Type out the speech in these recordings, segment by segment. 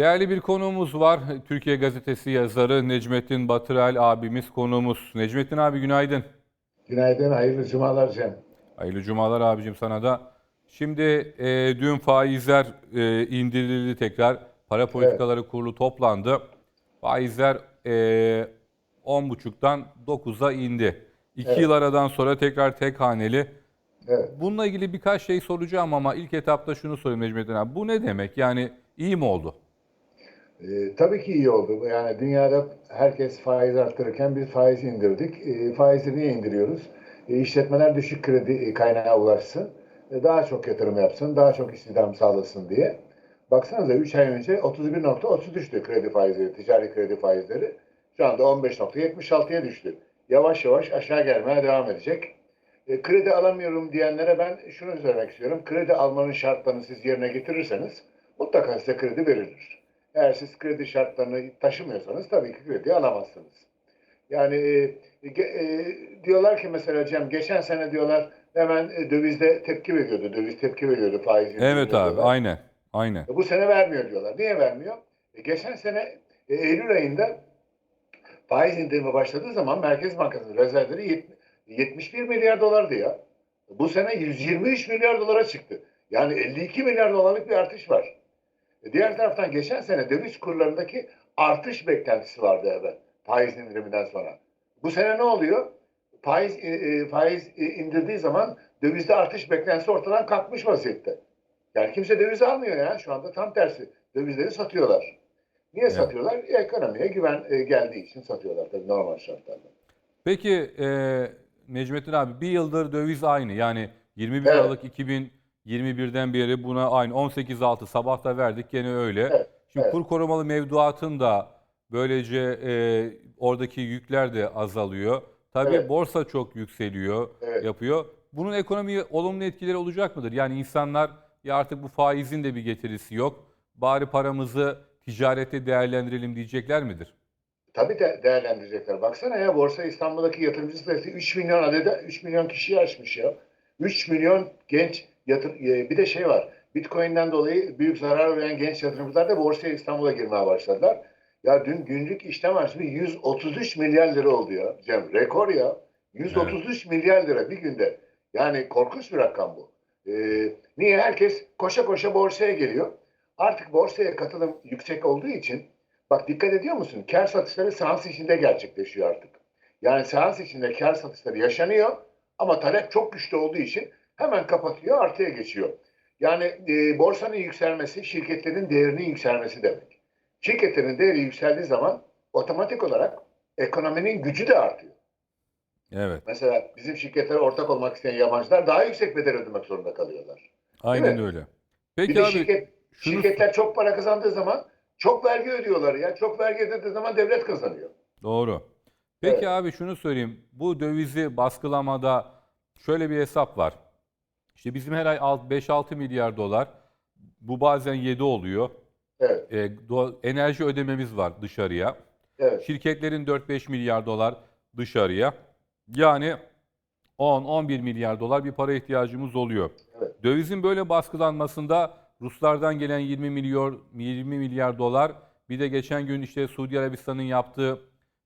Değerli bir konuğumuz var. Türkiye Gazetesi yazarı Necmettin Batırel abimiz konuğumuz. Necmettin abi günaydın. Günaydın, hayırlı cumalar Cem. Hayırlı cumalar abicim sana da. Şimdi e, dün faizler e, indirildi tekrar. Para politikaları kurulu toplandı. Faizler e, 10.5'tan 9'a indi. 2 yıl aradan sonra tekrar tek haneli. Evet. Bununla ilgili birkaç şey soracağım ama ilk etapta şunu sorayım Necmettin abi. Bu ne demek? Yani iyi mi oldu? Ee, tabii ki iyi oldu. Yani dünyada herkes faiz arttırırken biz faiz indirdik. Ee, faizi niye indiriyoruz? Ee, işletmeler düşük kredi kaynağı ulaşsın. Ee, daha çok yatırım yapsın, daha çok istihdam sağlasın diye. Baksanıza 3 ay önce 31.30 düştü kredi faizleri, ticari kredi faizleri. Şu anda 15.76'ya düştü. Yavaş yavaş aşağı gelmeye devam edecek. E, kredi alamıyorum diyenlere ben şunu söylemek istiyorum. Kredi almanın şartlarını siz yerine getirirseniz mutlaka size kredi verilir. Eğer siz kredi şartlarını taşımıyorsanız tabii ki kredi alamazsınız. Yani e, e, diyorlar ki mesela Cem geçen sene diyorlar hemen e, dövizde tepki veriyordu. Döviz tepki veriyordu faiz. Evet abi diyorlar. aynen. Aynen. E, Bu sene vermiyor diyorlar. Niye vermiyor? E, geçen sene e, Eylül ayında faiz indirimi başladığı zaman Merkez Bankası'nın rezervleri yet- 71 milyar dolardı ya. Bu sene 123 milyar dolara çıktı. Yani 52 milyar dolarlık bir artış var. E, Diğer taraftan geçen sene döviz kurlarındaki artış beklentisi vardı evvel faiz indiriminden sonra. Bu sene ne oluyor? Faiz e, e, faiz e, indirdiği zaman dövizde artış beklentisi ortadan kalkmış vaziyette. Yani kimse döviz almıyor ya. Şu anda tam tersi. Dövizleri satıyorlar. Niye Evet. satıyorlar? Ekonomiye güven e, geldiği için satıyorlar tabii normal şartlarda. Peki e, Necmettin abi bir yıldır döviz aynı. Yani 21 Evet. Aralık 2021'den beri buna aynı. 18.6 sabah da verdik gene öyle. Evet, Şimdi evet. kur korumalı mevduatın da böylece e, oradaki yükler de azalıyor. Tabii Evet. borsa çok yükseliyor, Evet. yapıyor. Bunun ekonomiye olumlu etkileri olacak mıdır? Yani insanlar ya artık bu faizin de bir getirisi yok. Bari paramızı ticarette değerlendirelim diyecekler midir? Tabii de değerlendirecekler. Baksana ya Borsa İstanbul'daki yatırımcı sayısı 3 milyon adede 3 milyon kişiyi aşmış ya. 3 milyon genç yatır e, bir de şey var. Bitcoin'den dolayı büyük zarar gören genç yatırımcılar da Borsa İstanbul'a girmeye başladılar. Ya dün günlük işlem hacmi 133 milyar lira oldu ya Cem. Rekor ya. 133 milyar lira bir günde. Yani korkunç bir rakam bu. Ee, niye? Herkes koşa koşa borsaya geliyor. Artık borsaya katılım yüksek olduğu için Bak dikkat ediyor musun? Kar satışları seans içinde gerçekleşiyor artık. Yani seans içinde kar satışları yaşanıyor ama talep çok güçlü olduğu için hemen kapatıyor, artıya geçiyor. Yani e, borsanın yükselmesi şirketlerin değerinin yükselmesi demek. Şirketlerin değeri yükseldiği zaman otomatik olarak ekonominin gücü de artıyor. Evet. Mesela bizim şirketlere ortak olmak isteyen yabancılar daha yüksek bedel ödemek zorunda kalıyorlar. Aynen mi? öyle. Bir Peki de abi şirket, şunu- şirketler çok para kazandığı zaman çok vergi ödüyorlar ya. Çok vergi ödediği zaman devlet kazanıyor. Doğru. Peki Evet. abi şunu söyleyeyim. Bu dövizi baskılamada şöyle bir hesap var. İşte bizim her ay alt- 5-6 milyar dolar. Bu bazen 7 oluyor. Evet, E, enerji ödememiz var dışarıya. evet. Şirketlerin 4-5 milyar dolar dışarıya. Yani 10-11 milyar dolar bir para ihtiyacımız oluyor. Evet. Dövizin böyle baskılanmasında Ruslardan gelen 20 milyar 20 milyar dolar bir de geçen gün işte Suudi Arabistan'ın yaptığı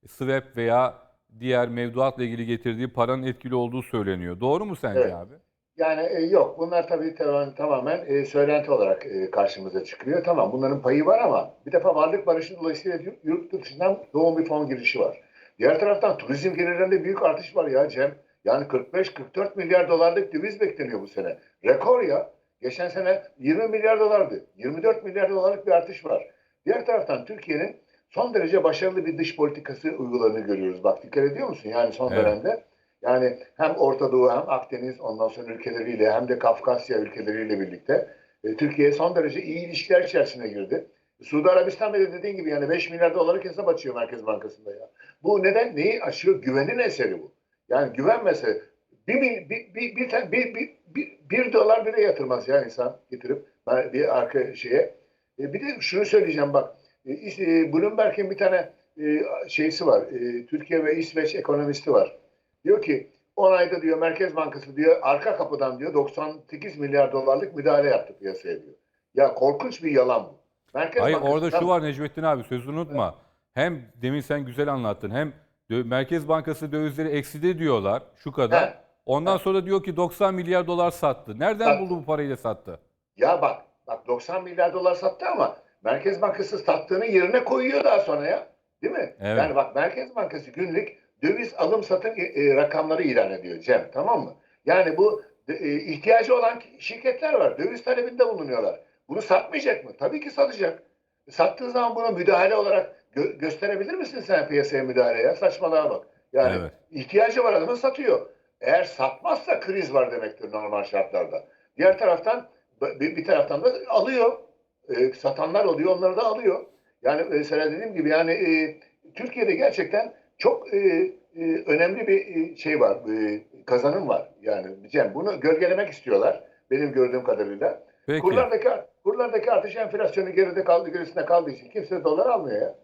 swap veya diğer mevduatla ilgili getirdiği paranın etkili olduğu söyleniyor. Doğru mu sence Evet. abi? Yani e, yok bunlar tabii tamamen, tamamen e, söylenti olarak e, karşımıza çıkıyor. Tamam bunların payı var ama bir defa varlık barışı dolayısıyla yurt dışından yoğun bir fon girişi var. Diğer taraftan turizm gelirlerinde büyük artış var ya Cem. Yani 45-44 milyar dolarlık döviz bekleniyor bu sene. Rekor ya. Geçen sene 20 milyar dolardı. 24 milyar dolarlık bir artış var. Diğer taraftan Türkiye'nin son derece başarılı bir dış politikası uyguladığını görüyoruz. Bak dikkat ediyor musun? Yani son Evet. dönemde. Yani hem Orta Doğu hem Akdeniz ondan sonra ülkeleriyle hem de Kafkasya ülkeleriyle birlikte e, Türkiye son derece iyi ilişkiler içerisine girdi. Suudi Arabistan bile dediğin gibi yani 5 milyar dolarlık hesap açıyor Merkez Bankası'nda ya. Bu neden? Neyi açıyor? Güvenin eseri bu. Yani güven meselesi. Bir, bir, bir, bir, bir, bir, bir, bir, bir dolar bile yatırmaz ya insan getirip bir arka şeye. E, bir de şunu söyleyeceğim bak. E, e, Bloomberg'in bir tane e, şeysi var. E, Türkiye ve İsveç ekonomisti var. Diyor ki 10 ayda diyor Merkez Bankası diyor arka kapıdan diyor 98 milyar dolarlık müdahale yaptı piyasaya diyor. Ya korkunç bir yalan bu. Merkez Hayır Bankası orada şu var Necmettin abi sözünü unutma. Hem demin sen güzel anlattın hem Merkez Bankası dövizleri ekside diyorlar şu kadar. He. Ondan sonra diyor ki 90 milyar dolar sattı. Nereden Sattı. buldu bu parayla sattı? Ya bak, bak 90 milyar dolar sattı ama Merkez Bankası sattığını yerine koyuyor daha sonra ya. Değil mi? Evet. Yani bak Merkez Bankası günlük döviz alım satım e, e, rakamları ilan ediyor Cem tamam mı? Yani bu e, ihtiyacı olan şirketler var. Döviz talebinde bulunuyorlar. Bunu satmayacak mı? Tabii ki satacak. Sattığı zaman buna müdahale olarak gö- gösterebilir misin sen piyasaya müdahale ya? Saçmalığa bak. Yani Evet. ihtiyacı var adamın satıyor. Eğer satmazsa kriz var demektir normal şartlarda. Diğer taraftan bir, bir taraftan da alıyor. E, satanlar oluyor, onları da alıyor. Yani mesela dediğim gibi yani e, Türkiye'de gerçekten çok e, e, önemli bir e, şey var, e, kazanım var. Yani Cem bunu gölgelemek istiyorlar benim gördüğüm kadarıyla. Peki. Kurlardaki kurlardaki artış enflasyonu geride kaldı, gerisinde kaldığı için kimse dolar almıyor ya.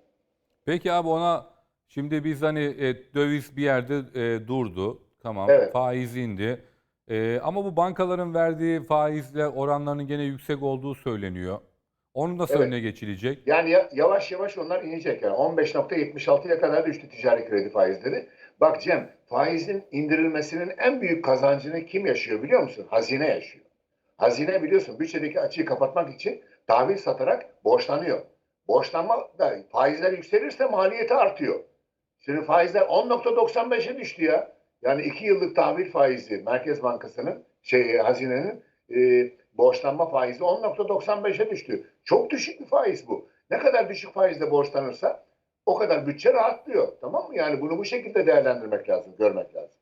Peki abi ona şimdi biz hani e, döviz bir yerde e, durdu. Tamam. Evet. Faiz indi. E, ama bu bankaların verdiği faizle oranlarının gene yüksek olduğu söyleniyor. Onun nasıl Evet. önüne geçilecek? Yani ya- yavaş yavaş onlar inecek. Yani 15.76'ya kadar düştü ticari kredi faizleri. Bak Cem, faizin indirilmesinin en büyük kazancını kim yaşıyor biliyor musun? Hazine yaşıyor. Hazine biliyorsun bütçedeki açığı kapatmak için tahvil satarak borçlanıyor. Borçlanma da faizler yükselirse maliyeti artıyor. Şimdi faizler 10.95'e düştü ya. Yani iki yıllık tahvil faizi Merkez Bankası'nın şey hazinenin e, borçlanma faizi 10.95'e düştü. Çok düşük bir faiz bu. Ne kadar düşük faizle borçlanırsa o kadar bütçe rahatlıyor. Tamam mı? Yani bunu bu şekilde değerlendirmek lazım, görmek lazım.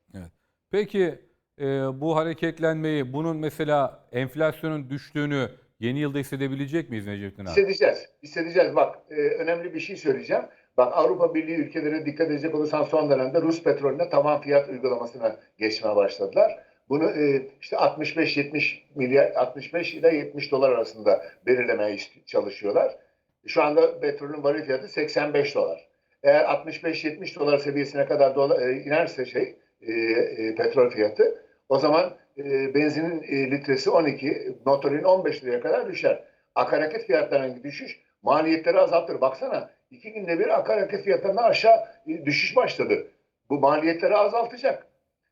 Peki e, bu hareketlenmeyi, bunun mesela enflasyonun düştüğünü yeni yılda hissedebilecek miyiz Necmettin abi? Hissedeceğiz. Hissedeceğiz. Bak e, önemli bir şey söyleyeceğim. Bak Avrupa Birliği ülkelerine dikkat edecek olursan son dönemde Rus petrolüne tavan fiyat uygulamasına geçmeye başladılar. Bunu e, işte 65-70 milyar 65 ile 70 dolar arasında belirlemeye çalışıyorlar. Şu anda petrolün varil fiyatı 85 dolar. Eğer 65-70 dolar seviyesine kadar dola, e, inerse şey e, e, petrol fiyatı o zaman e, benzinin e, litresi 12, motorin 15 liraya kadar düşer. Akaryakıt fiyatlarının düşüş maliyetleri azaltır. Baksana iki günde bir akaryakıt fiyatlarına aşağı e, düşüş başladı. Bu maliyetleri azaltacak.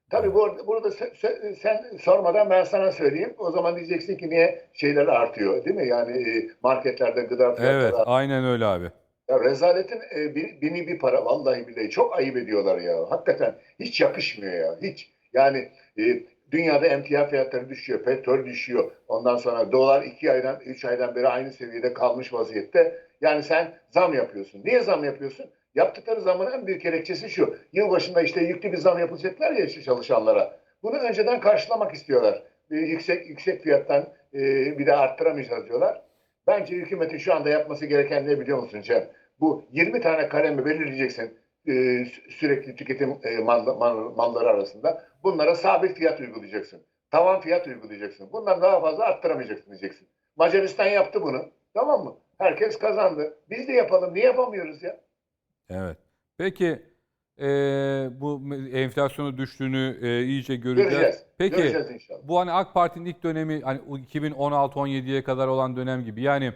Tabii burada, burada se- se- sen sormadan ben sana söyleyeyim. O zaman diyeceksin ki niye şeyler artıyor değil mi? Yani e, marketlerde gıda fiyatları Evet, aynen öyle abi. ya rezaletin e, bir, bini bir para vallahi billahi çok ayıp ediyorlar ya. Hakikaten hiç yakışmıyor ya. Hiç. Yani e, dünyada emtia fiyatları düşüyor, petrol düşüyor. Ondan sonra dolar iki aydan, üç aydan beri aynı seviyede kalmış vaziyette. Yani sen zam yapıyorsun. Niye zam yapıyorsun? Yaptıkları zamın en büyük gerekçesi şu. Yılbaşında işte yüklü bir zam yapılacaklar ya işte çalışanlara. Bunu önceden karşılamak istiyorlar. E, yüksek yüksek fiyattan e, bir de arttıramayacağız diyorlar. Bence hükümetin şu anda yapması gereken ne biliyor musun Cem? Bu 20 tane kalemi belirleyeceksin e, sü- sürekli tüketim e, mal, mal- malları arasında. Bunlara sabit fiyat uygulayacaksın. Tavan fiyat uygulayacaksın. Bundan daha fazla arttıramayacaksın diyeceksin. Macaristan yaptı bunu. Tamam mı? Herkes kazandı. Biz de yapalım. Niye yapamıyoruz ya? Evet. Peki e, bu enflasyonu düştüğünü e, iyice göreceğiz. Göreceğiz. Peki Göreceğiz inşallah. bu hani AK Parti'nin ilk dönemi hani o 2016-17'ye kadar olan dönem gibi. Yani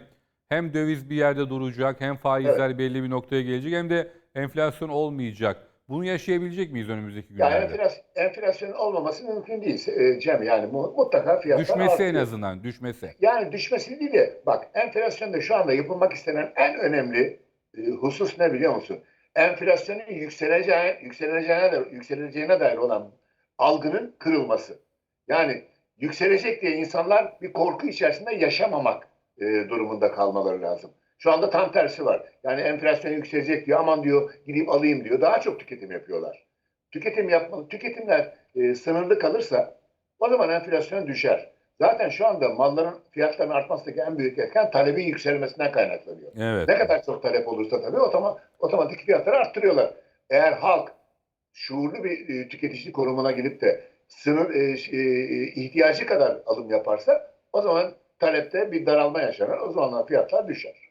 hem döviz bir yerde duracak, hem faizler belli bir noktaya gelecek, hem de enflasyon olmayacak. Bunu yaşayabilecek miyiz önümüzdeki Yani günlerde? enflasyon, enflasyonun olmaması mümkün değil e, Cem. Yani mu- mutlaka fiyatlar Düşmesi en artıyor. azından, düşmesi. Yani düşmesi değil de bak enflasyonda şu anda yapılmak istenen en önemli e, husus ne biliyor musun? Enflasyonun yükseleceğine, yükseleceğine, de, yükseleceğine dair olan algının kırılması. Yani yükselecek diye insanlar bir korku içerisinde yaşamamak e, durumunda kalmaları lazım. Şu anda tam tersi var. Yani enflasyon yükselecek diyor aman diyor gideyim alayım diyor. Daha çok tüketim yapıyorlar. Tüketim yapmalı. Tüketimler e, sınırlı kalırsa o zaman enflasyon düşer. Zaten şu anda malların fiyatlarının artmasındaki en büyük etken talebin yükselmesinden kaynaklanıyor. Evet. Ne kadar çok talep olursa tabii otoma, otomatik fiyatları arttırıyorlar. Eğer halk şuurlu bir e, tüketici konumuna gelip de sınır e, ş- e, ihtiyacı kadar alım yaparsa o zaman talepte bir daralma yaşanır. O zaman fiyatlar düşer.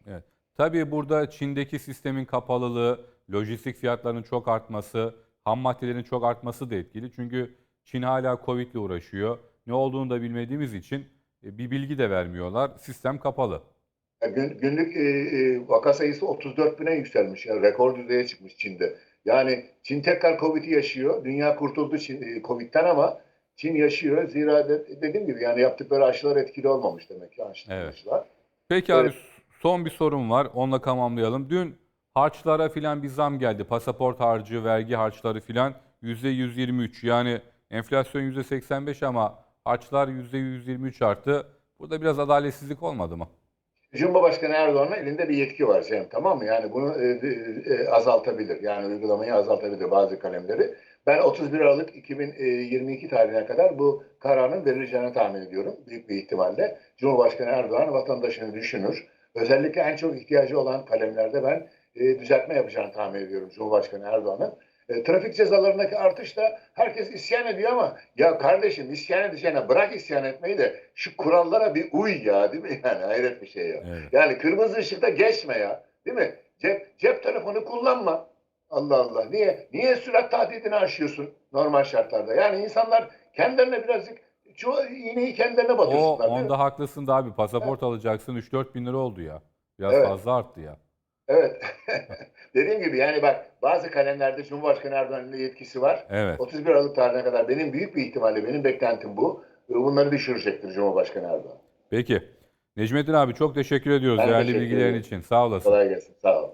Tabii burada Çin'deki sistemin kapalılığı, lojistik fiyatlarının çok artması, ham maddelerin çok artması da etkili. Çünkü Çin hala Covid ile uğraşıyor. Ne olduğunu da bilmediğimiz için e, bir bilgi de vermiyorlar. Sistem kapalı. Günlük e, e, vaka sayısı 34 bine yükselmiş. Ya, rekor düzeye çıkmış Çin'de. Yani Çin tekrar Covid'i yaşıyor. Dünya kurtuldu Çin, Covid'den ama Çin yaşıyor. Zira de- dediğim gibi yani yaptıkları aşılar etkili olmamış demek ki aşı- Evet. aşılar. Peki Evet. abi son bir sorum var. Onunla tamamlayalım. Dün harçlara filan bir zam geldi. Pasaport harcı, vergi harçları filan %123. Yani enflasyon %85 ama harçlar %123 arttı. Burada biraz adaletsizlik olmadı mı? Cumhurbaşkanı Erdoğan'ın elinde bir yetki var Cem tamam mı? Yani bunu e, e, azaltabilir. Yani uygulamayı azaltabilir bazı kalemleri. Ben 31 Aralık 2022 tarihine kadar bu kararın verileceğini tahmin ediyorum. Büyük bir ihtimalle. Cumhurbaşkanı Erdoğan vatandaşını düşünür. Özellikle en çok ihtiyacı olan kalemlerde ben e, düzeltme yapacağını tahmin ediyorum Cumhurbaşkanı Erdoğan'ın. E, trafik cezalarındaki artış da herkes isyan ediyor ama ya kardeşim isyan edeceğine bırak isyan etmeyi de şu kurallara bir uy ya değil mi? Yani hayret bir şey ya. Evet. Yani kırmızı ışıkta geçme ya. Değil mi? Cep, cep telefonu kullanma. Allah Allah. Niye? Niye sürat tahdidini aşıyorsun normal şartlarda? Yani insanlar kendilerine birazcık çoğu iğneyi kendilerine O batıyorsunlar. mi? onda haklısın da abi. Pasaport alacaksın 3-4 bin lira oldu ya. Biraz Evet. fazla arttı ya. Evet. Dediğim gibi yani bak bazı kalemlerde Cumhurbaşkanı Erdoğan'ın yetkisi var. Evet. 31 Aralık tarihine kadar benim büyük bir ihtimalle benim beklentim bu. Bunları düşürecektir Cumhurbaşkanı Erdoğan. Peki. Necmettin abi çok teşekkür ediyoruz Ben değerli teşekkür bilgilerin ederim. için. Sağ olasın. Kolay gelsin. Sağ olun.